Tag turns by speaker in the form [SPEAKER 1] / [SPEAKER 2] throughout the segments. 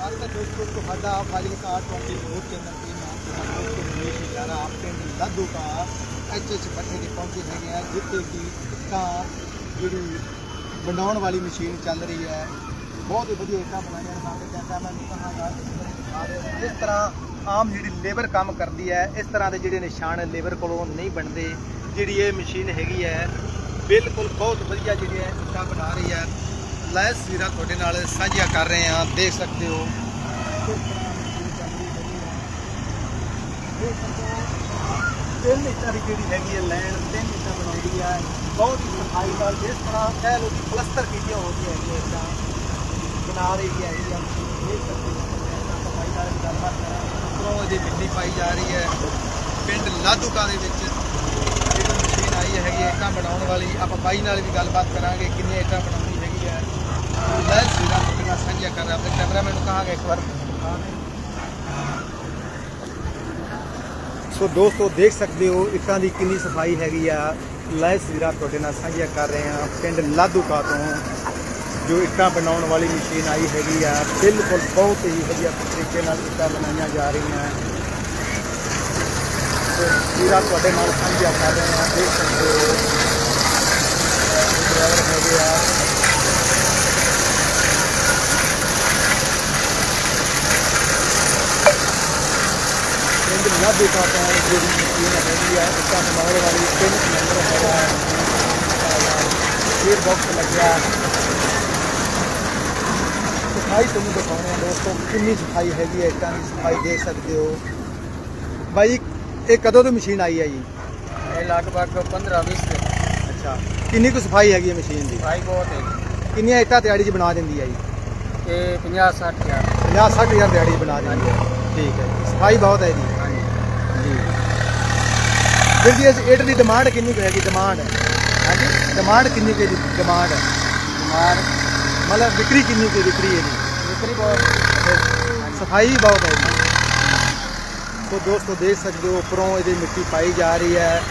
[SPEAKER 1] ਸਵਾਗਤ ਹੈ ਦੋਸਤੋ ਤੁਹਾਡਾ ਫਾਜ਼ਿਲਕਾ 24 ਚੈਨਲ ਤੇ ਮੈਂ ਤੁਹਾਡਾ ਦੋਸਤ ਰਮੇਸ਼ ਆਪ ਪਿੰਡ ਲਾਧੂ ਕਾ ਐਚ ਐਚ ਪੱਠੇ ਦੇ ਪਹੁੰਚੇ ਹੈਗੇ ਆ ਜਿੱਥੇ ਕਿ ਇੱਟਾਂ ਜਿਹੜੀ ਬਣਾਉਣ ਵਾਲੀ ਮਸ਼ੀਨ ਚੱਲ ਰਹੀ ਹੈ ਬਹੁਤ ਹੀ ਵਧੀਆ ਇੱਟਾਂ ਬਣਾਈਆਂ ਨੇ ਸਾਹਮਣੇ ਜਾਂਦਾ ਮੈਂ ਕਹਾਂਗਾ ਇਸ ਤਰ੍ਹਾਂ ਇਸ ਤਰ੍ਹਾਂ ਆਮ ਜਿਹੜੀ ਲੇਬਰ ਕੰਮ ਕਰਦੀ ਹੈ ਇਸ ਤਰ੍ਹਾਂ ਦੇ ਜਿਹੜੇ ਨਿਸ਼ਾਨ ਲੇਬਰ ਕੋਲੋਂ ਨਹੀਂ ਬਣਦੇ ਜਿਹੜੀ ਇਹ ਮਸ਼ੀਨ ਹੈਗੀ ਹੈ ਬਿਲਕੁਲ ਬਹੁਤ ਵਧੀਆ ਜਿਹੜੀ ਹੈ ਇੱਟਾਂ ਬਣਾ ਰਹੀ ਹੈ ਲੈਸ ਵੀਰਾ ਤੁਹਾਡੇ ਨਾਲ ਸਾਂਝਾ ਕਰ ਰਹੇ ਹਾਂ, ਦੇਖ ਸਕਦੇ ਹੋ। ਤਿੰਨ ਇੱਟਾਂ ਦੀ ਜਿਹੜੀ ਹੈਗੀ ਹੈ ਲੈਣ, ਤਿੰਨ ਇੱਟਾਂ ਬਣਾਉਂਦੀ ਹੈ। ਬਹੁਤ ਹੀ ਸਫ਼ਾਈ ਨਾਲ ਜਿਸ ਤਰ੍ਹਾਂ ਕਹਿ ਲਓ ਕਿ ਪਲਸਤਰ ਕੀਤੀਆਂ ਹੁੰਦੀਆਂ ਹੈਗੀਆਂ ਇੱਟਾਂ ਬਣਾ ਰਹੀ ਹੈ ਇਹ ਦੇਖ ਸਕਦੇ ਹੋ। ਸਫ਼ਾਈ ਨਾਲ ਵੀ ਗੱਲਬਾਤ ਕਰਾਂਗੇ। ਉੱਪਰੋਂ ਇਹਦੀ ਮਿੱਟੀ ਪਾਈ ਜਾ ਰਹੀ ਹੈ। ਪਿੰਡ ਲਾਦੂਕਾ ਦੇ ਵਿੱਚ ਜਿਹੜੀ ਮਸ਼ੀਨ ਆਈ ਹੈਗੀ ਹੈ, ਇੱਟਾਂ ਬਣਾਉਣ ਵਾਲੀ। ਆਪਾਂ ਬਾਈ ਨਾਲ ਵੀ ਗੱਲਬਾਤ ਕਰਾਂਗੇ ਕਿੰਨੀਆਂ ਇੱਟਾਂ ਬਣਾਉਣੀ ਹੈਗੀ ਹੈ। ਲੈ ਸਿਰਾ ਤੁਹਾਡੇ ਨਾਲ ਸਾਂਝਾ ਕਰ ਰਿਹਾ, ਆਪਣੇ ਕੈਮਰਾਮੈਨ ਨੂੰ ਕਹਾਂਗਾ ਇੱਕ ਵਾਰ। ਦਿਖਾ ਦੇ ਸੋ ਦੋਸਤੋ, ਦੇਖ ਸਕਦੇ ਹੋ, ਇੱਟਾਂ ਦੀ ਕਿੰਨੀ ਸਫ਼ਾਈ ਹੈਗੀ ਆ। ਲੈ ਸਿਰਾ ਤੁਹਾਡੇ ਨਾਲ ਸਾਂਝਾ ਕਰ ਰਹੇ ਹਾਂ, ਪਿੰਡ ਲਾਧੂਕਾ ਤੋਂ, ਜੋ ਇੱਟਾਂ ਬਣਾਉਣ ਵਾਲੀ ਮਸ਼ੀਨ ਆਈ ਹੈਗੀ ਆ। ਬਿਲਕੁਲ ਬਹੁਤ ਹੀ ਵਧੀਆ ਤਰੀਕੇ ਨਾਲ ਇੱਟਾਂ ਬਣਾਈਆਂ ਜਾ ਰਹੀਆਂ। ਸੋ ਸਿਰਾ ਤੁਹਾਡੇ ਨਾਲ ਸਾਂਝਾ ਕਰ ਰਹੇ ਹਾਂ, ਦੇਖ ਸਕਦੇ ਹੋ ਡਰਾਈਵਰ ਹੈਗੇ ਆ ਜਿਹੜੀ ਮਸ਼ੀਨ ਹੈਗੀ ਆ ਵਾਲੀ ਤਿੰਨ ਹੈਗਾ। ਫੀਡ ਬਾਕਸ ਲੱਗਿਆ। ਸਫ਼ਾਈ ਤੁਹਾਨੂੰ ਦਿਖਾਉਣੇ ਆ ਦੋਸਤੋ ਕਿੰਨੀ ਸਫ਼ਾਈ ਹੈਗੀ ਹੈ ਇੱਟਾਂ ਦੀ ਸਫ਼ਾਈ ਦੇਖ ਸਕਦੇ ਹੋ। ਬਾਈ ਇਹ ਕਦੋਂ ਤੋਂ ਮਸ਼ੀਨ ਆਈ ਹੈ ਜੀ?
[SPEAKER 2] ਇਹ ਲਗਭਗ 15 20 ਦੇ
[SPEAKER 1] ਅੱਛਾ ਕਿੰਨੀ ਕੁ ਸਫ਼ਾਈ ਹੈਗੀ ਹੈ ਮਸ਼ੀਨ ਦੀ?
[SPEAKER 2] ਭਾਈ ਬਹੁਤ ਹੈ
[SPEAKER 1] ਕਿੰਨੀਆਂ ਇੱਟਾਂ ਦਿਹਾੜੀ 'ਚ ਬਣਾ ਦਿੰਦੀ ਹੈ ਜੀ?
[SPEAKER 2] ਇਹ 50 60 ਹਜ਼ਾਰ।
[SPEAKER 1] 50 60 ਹਜ਼ਾਰ ਦਿਹਾੜੀ 'ਚ ਬਣਾ ਦਿੰਦੀ ਹੈ। ਠੀਕ ਹੈ ਜੀ ਸਫ਼ਾਈ ਬਹੁਤ ਹੈ ਜੀ ਜੀ। ਵੀਰ ਜੀ ਇਸ ਇੱਟ ਦੀ ਡਿਮਾਂਡ ਕਿੰਨੀ ਕੁ ਹੈਗੀ? ਡਿਮਾਂਡ ਹਾਂਜੀ? ਡਿਮਾਂਡ ਕਿੰਨੀ ਕੁ ਹੈ ਜੀ? ਡਿਮਾਂਡ
[SPEAKER 2] ਬਿਮਾਰ
[SPEAKER 1] ਮਤਲਬ ਵਿਕਰੀ ਕਿੰਨੀ ਕੁ ਹੈ? ਵਿਕਰੀ ਇਹਦੀ
[SPEAKER 2] ਵਿਕਰੀ ਬਹੁਤ
[SPEAKER 1] ਸਫ਼ਾਈ ਬਹੁਤ ਹੈ ਜੀ। ਸੋ ਦੋਸਤੋ ਦੇਖ ਸਕਦੇ ਹੋ ਉੱਪਰੋਂ ਇਹਦੀ ਮਿੱਟੀ ਪਾਈ ਜਾ ਰਹੀ ਹੈ।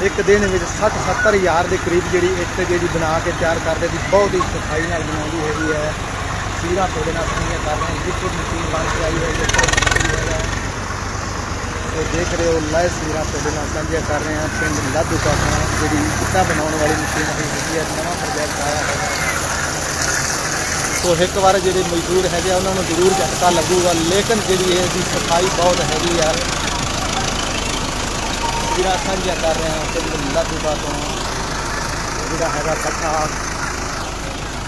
[SPEAKER 1] ਇੱਕ ਦਿਨ ਵਿੱਚ 60 70 ਹਜ਼ਾਰ ਦੇ ਕਰੀਬ ਜਿਹੜੀ ਇੱਟ ਜਿਹੜੀ ਬਣਾ ਕੇ ਤਿਆਰ ਕਰਦੇ ਦੀ ਬਹੁਤ ਹੀ ਸਫ਼ਾਈ ਨਾਲ ਬਣਾਉਂਦੀ ਹੈਗੀ ਹੈ। ਸੀਰਾ ਤੁਹਾਡੇ ਨਾਲ ਸਾਂਝਾ ਕਰ ਰਹੇ ਹਾਂ। ਜਿੱਥੇ ਮਸ਼ੀਨ ਬਣ ਕੇ ਆਈ ਹੈ ਹੈਗਾ। ਸੋ ਦੇਖ ਰਹੇ ਹੋ ਲਾਈਵ ਤਸਵੀਰਾਂ ਤੁਹਾਡੇ ਨਾਲ ਸਾਂਝੀਆਂ ਕਰ ਰਹੇ ਹਾਂ ਪਿੰਡ ਲਾਧੂ ਤੋਂ, ਜਿਹੜੀ ਇੱਟਾਂ ਬਣਾਉਣ ਵਾਲੀ ਮਸ਼ੀਨ ਹੈਗੀ ਹੈ ਨਵਾਂ ਪ੍ਰੋਜੈਕਟ ਆਇਆ ਹੈਗਾ ਸੋ ਇੱਕ ਵਾਰ ਜਿਹੜੇ ਮਜ਼ਦੂਰ ਹੈਗੇ ਆ, ਉਹਨਾਂ ਨੂੰ ਜ਼ਰੂਰ ਝਟਕਾ ਲੱਗੂਗਾ, ਲੇਕਿਨ ਜਿਹੜੀ ਇਹ ਦੀ ਸਫ਼ਾਈ ਬਹੁਤ ਹੈਗੀ ਆ। ਜਿਹੜਾ ਸਾਂਝਾ ਕਰ ਰਹੇ ਹਾਂ ਪਿੰਡ ਲਾਧੂਬਾ ਤੋਂ। ਜਿਹੜਾ ਹੈਗਾ ਪੱਠਾ,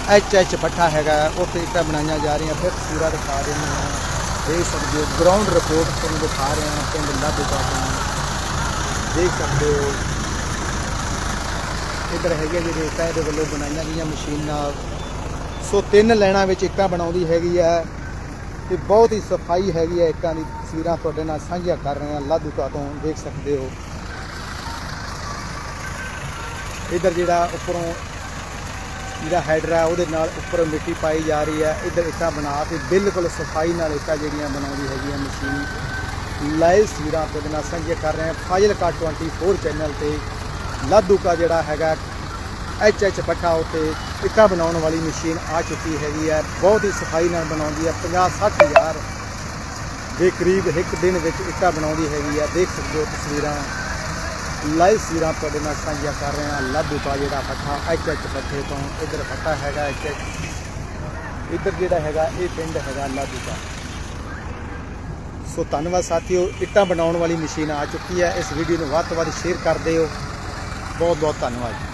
[SPEAKER 1] ਐਚ ਐਚ ਪੱਠਾ ਹੈਗਾ, ਉੱਥੇ ਇੱਟਾਂ ਬਣਾਈਆਂ ਜਾ ਰਹੀਆਂ, ਫਿਰ ਤਸਵੀਰਾਂ ਦਿਖਾ ਰਹੇ ਹਾਂ। ਦੇਖ ਸਕਦੇ ਹੋ ਗਰਾਊਂਡ ਰਿਪੋਰਟ ਤੁਹਾਨੂੰ ਦਿਖਾ ਰਹੇ ਹਾਂ, ਪਿੰਡ ਲਾਧੂਬਾ ਤੋਂ ਦੇਖ ਸਕਦੇ ਹੋ। ਇੱਧਰ ਹੈਗੇ ਜਿਹੜੇ ਇੱਟਾਂ ਇਹਦੇ ਵੱਲੋਂ ਬਣਾਈਆਂ ਗਈਆਂ ਮਸ਼ੀਨਾਂ। ਸੋ ਤਿੰਨ ਲੈਣਾ ਵਿੱਚ ਇੱਟਾਂ ਬਣਾਉਂਦੀ ਹੈਗੀ ਹੈ ਤੇ ਬਹੁਤ ਹੀ ਸਫ਼ਾਈ ਹੈਗੀ ਹੈ ਇੱਕਾਂ ਦੀ ਤਸਵੀਰਾਂ ਤੁਹਾਡੇ ਨਾਲ ਸਾਂਝੀਆਂ ਕਰ ਰਹੇ ਹਾਂ। ਲਾਧੂਕਾ ਤੋਂ ਦੇਖ ਸਕਦੇ ਹੋ। ਇੱਧਰ ਜਿਹੜਾ ਉੱਪਰੋਂ ਜਿਹੜਾ ਹੈਡਰ ਹੈ ਉਹਦੇ ਨਾਲ ਉੱਪਰ ਮਿੱਟੀ ਪਾਈ ਜਾ ਰਹੀ ਹੈ। ਇੱਧਰ ਇੱਟਾਂ ਬਣਾ ਕੇ ਬਿਲਕੁਲ ਸਫ਼ਾਈ ਨਾਲ ਇੱਟਾਂ ਜਿਹੜੀਆਂ ਬਣਾਉਂਦੀ ਹੈਗੀ ਹੈ ਮਸ਼ੀਨ। ਲਾਈਵ ਤਸਵੀਰਾਂ ਤੁਹਾਡੇ ਨਾਲ ਸਾਂਝੀਆਂ ਕਰ ਰਹੇ ਹਾਂ ਫਾਜ਼ਿਲਕਾ 24 ਚੈਨਲ ਤੇ। ਲਾਦੂਕਾ ਜਿਹੜਾ ਹੈਗਾ ਐਚ ਐਚ ਪੱਠਾ ਉੱਤੇ ਇੱਟਾਂ ਬਣਾਉਣ ਵਾਲੀ ਮਸ਼ੀਨ ਆ ਚੁੱਕੀ ਹੈਗੀ ਹੈ ਬਹੁਤ ਹੀ ਸਫ਼ਾਈ ਨਾਲ ਬਣਾਉਂਦੀ ਹੈ 50 60 ਹਜ਼ਾਰ ਦੇ ਕਰੀਬ ਇੱਕ ਦਿਨ ਵਿੱਚ ਇੱਟਾਂ ਬਣਾਉਂਦੀ ਹੈਗੀ ਹੈ ਦੇਖ ਸਕਦੇ ਹੋ ਤਸਵੀਰਾਂ। ਲਾਈਵ ਸੀਰਾਂ ਤੁਹਾਡੇ ਨਾਲ ਸਾਂਝੀਆਂ ਕਰ ਰਹੇ ਹਾਂ। ਲਾਧੂ ਪਾ ਜਿਹੜਾ ਪੱਠਾ ਐਚ ਐਚ ਪੱਠੇ ਤੋਂ ਇੱਧਰ ਪੱਠਾ ਹੈਗਾ ਐਚ ਐਚ ਇੱਧਰ ਜਿਹੜਾ ਹੈਗਾ, ਇਹ ਪਿੰਡ ਹੈਗਾ ਲਾਧੂ ਪਾ ਸੋ ਧੰਨਵਾਦ ਸਾਥੀਓ, ਇੱਟਾਂ ਬਣਾਉਣ ਵਾਲੀ ਮਸ਼ੀਨ ਆ ਚੁੱਕੀ ਹੈ। ਇਸ ਵੀਡੀਓ ਨੂੰ ਵੱਧ ਤੋਂ ਵੱਧ ਸ਼ੇਅਰ ਕਰ ਦਿਓ। ਬਹੁਤ ਬਹੁਤ ਧੰਨਵਾਦ।